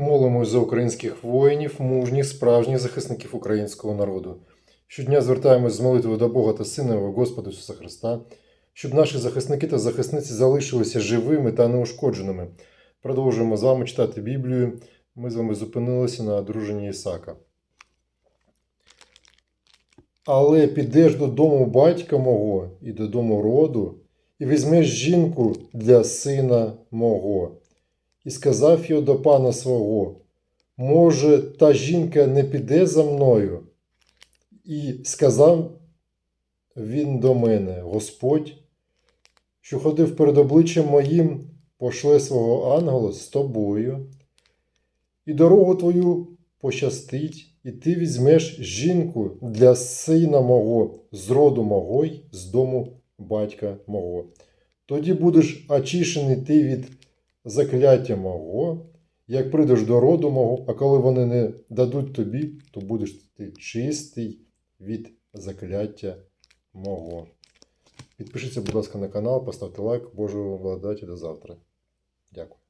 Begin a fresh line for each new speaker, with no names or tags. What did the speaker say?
Молимось за українських воїнів, мужніх, справжніх захисників українського народу. Щодня звертаємось з молитвою до Бога та Сина Його Господа Ісуса Христа, щоб наші захисники та захисниці залишилися живими та неушкодженими. Продовжуємо з вами читати Біблію. Ми з вами зупинилися на одруженні Ісака. Але підеш додому батька мого і додому роду, і візьмеш жінку для сина мого. І сказав його до пана свого: Може, та жінка не піде за мною? І сказав він до мене: Господь, що ходив перед обличчям моїм, пошле свого ангела з тобою, і дорогу твою пощастить, і ти візьмеш жінку для сина мого, з роду мого й з дому батька мого. Тоді будеш очищений ти від закляття мого, як прийдеш до роду мого, а коли вони не дадуть тобі, то будеш ти чистий від закляття мого. Підпишіться, будь ласка, на канал, поставте лайк. Божого благодаті до завтра. Дякую.